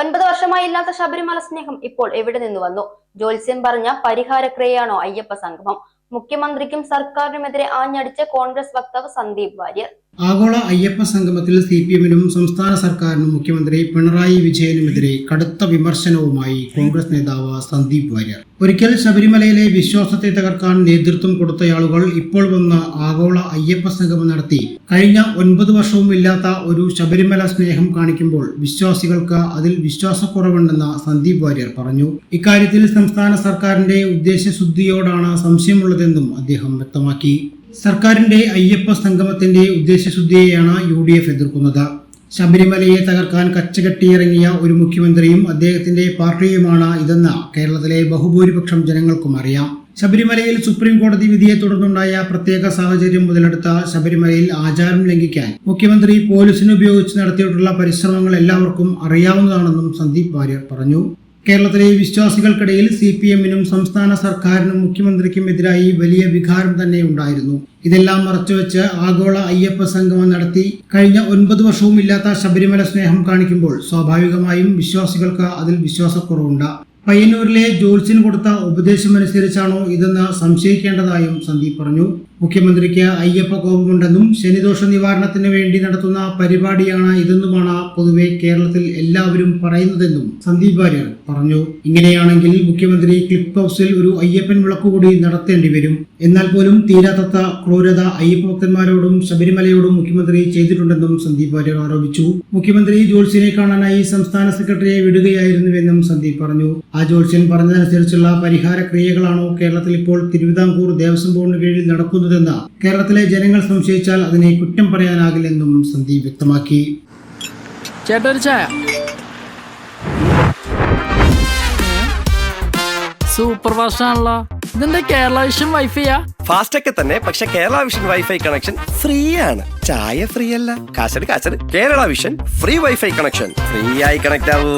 ഒൻപത് വർഷമായി ഇല്ലാത്ത ശബരിമല സ്നേഹം ഇപ്പോൾ എവിടെ നിന്ന് വന്നു? ജോത്സ്യം പറഞ്ഞ പരിഹാരക്രിയയാണോ അയ്യപ്പ സംഗമം? മുഖ്യമന്ത്രിക്കും സർക്കാരിനുമെതിരെ ആഞ്ഞടിച്ച കോൺഗ്രസ് വക്താവ് സന്ദീപ് വാര്യർ. ആഗോള അയ്യപ്പ സംഗമത്തിൽ സി പി എമ്മിനും സംസ്ഥാന സർക്കാരിനും മുഖ്യമന്ത്രി പിണറായി വിജയനുമെതിരെ കടുത്ത വിമർശനവുമായി കോൺഗ്രസ് നേതാവ് സന്ദീപ് വാര്യർ. ഒരിക്കൽ ശബരിമലയിലെ വിശ്വാസത്തെ തകർക്കാൻ നേതൃത്വം കൊടുത്തയാളുകൾ ഇപ്പോൾ വന്ന് ആഗോള അയ്യപ്പ സംഗമം നടത്തി. കഴിഞ്ഞ ഒൻപത് വർഷവും ഇല്ലാത്ത ഒരു ശബരിമല സ്നേഹം കാണിക്കുമ്പോൾ വിശ്വാസികൾക്ക് അതിൽ വിശ്വാസക്കുറവുണ്ടെന്ന് സന്ദീപ് വാര്യർ പറഞ്ഞു. ഇക്കാര്യത്തിൽ സംസ്ഥാന സർക്കാരിന്റെ ഉദ്ദേശശുദ്ധിയോടാണ് സംശയമുള്ളതെന്നും അദ്ദേഹം വ്യക്തമാക്കി. സർക്കാരിന്റെ അയ്യപ്പ സംഗമത്തിന്റെ ഉദ്ദേശശുദ്ധിയെയാണ് യു ഡി എഫ് എതിർക്കുന്നത്. ശബരിമലയെ തകർക്കാൻ കച്ചകെട്ടിയിറങ്ങിയ ഒരു മുഖ്യമന്ത്രിയും അദ്ദേഹത്തിന്റെ പാർട്ടിയുമാണ് ഇതെന്ന് കേരളത്തിലെ ബഹുഭൂരിപക്ഷം ജനങ്ങൾക്കും അറിയാം. ശബരിമലയിൽ സുപ്രീം കോടതി വിധിയെ തുടർന്നുണ്ടായ പ്രത്യേക സാഹചര്യം മുതലെടുത്ത ശബരിമലയിൽ ആചാരം ലംഘിക്കാൻ മുഖ്യമന്ത്രി പോലീസിനെ ഉപയോഗിച്ച് നടത്തിയിട്ടുള്ള പരിശ്രമങ്ങൾ എല്ലാവർക്കും അറിയാവുന്നതാണെന്നും സന്ദീപ് വാര്യർ പറഞ്ഞു. കേരളത്തിലെ വിശ്വാസികൾക്കിടയിൽ സി പി എമ്മിനും സംസ്ഥാന സർക്കാരിനും മുഖ്യമന്ത്രിക്കും എതിരായി വലിയ വികാരം തന്നെ ഉണ്ടായിരുന്നു. ഇതെല്ലാം മറച്ചുവെച്ച് ആഗോള അയ്യപ്പ സംഗമം നടത്തി കഴിഞ്ഞ ഒൻപത് വർഷവും ഇല്ലാത്ത ശബരിമല സ്നേഹം കാണിക്കുമ്പോൾ സ്വാഭാവികമായും വിശ്വാസികൾക്ക് അതിൽ വിശ്വാസക്കുറവുണ്ട്. പയ്യന്നൂരിലെ ജോൽസിന് കൊടുത്ത ഉപദേശമനുസരിച്ചാണോ ഇതെന്ന് സംശയിക്കേണ്ടതായും സന്ദീപ് പറഞ്ഞു. മുഖ്യമന്ത്രിക്ക് അയ്യപ്പ കോപമുണ്ടെന്നും ശനിദോഷ നിവാരണത്തിന് വേണ്ടി നടത്തുന്ന പരിപാടിയാണ് ഇതെന്നുമാണ് പൊതുവെ കേരളത്തിൽ എല്ലാവരും പറയുന്നതെന്നും സന്ദീപ് വാര്യർ പറഞ്ഞു. ഇങ്ങനെയാണെങ്കിൽ മുഖ്യമന്ത്രി ക്ലിപ്പ് ഹൗസിൽ ഒരു അയ്യപ്പൻ വിളക്കുകൂടി നടത്തേണ്ടി വരും. എന്നാൽ പോലും തീരാത്ത ക്രൂരത അയ്യപ്പ ഭക്തന്മാരോടും ശബരിമലയോടും മുഖ്യമന്ത്രി ചെയ്തിട്ടുണ്ടെന്നും സന്ദീപ് വാര്യർ ആരോപിച്ചു. മുഖ്യമന്ത്രി ജോത്സ്യനെ കാണാനായി സംസ്ഥാന സെക്രട്ടറിയെ വിടുകയായിരുന്നുവെന്നും സന്ദീപ് പറഞ്ഞു. ആ ജോത്സ്യൻ പറഞ്ഞതനുസരിച്ചുള്ള പരിഹാര ക്രിയകളാണോ കേരളത്തിൽ ഇപ്പോൾ തിരുവിതാംകൂർ ദേവസ്വം ബോർഡിന് കീഴിൽ നടക്കുന്നതെന്ന് കേരളത്തിലെ ജനങ്ങൾ സംശയിച്ചാൽ അതിനെ കുറ്റം പറയാനാകില്ലെന്നും സന്ദീപ് വ്യക്തമാക്കി. സൂപ്പർ ഫാസ്റ്റ് ആണല്ലോ ഇതെന്താ കേരള വിഷൻ വൈഫൈയാ ഫാസ്റ്റ് ഒക്കെ തന്നെ പക്ഷെ Kerala Vision wifi connection free ആണ് ചായ ഫ്രീ അല്ല കാശട് കാശട്. Kerala Vision free wifi connection free ആയി കണക്ട് ആവൂ.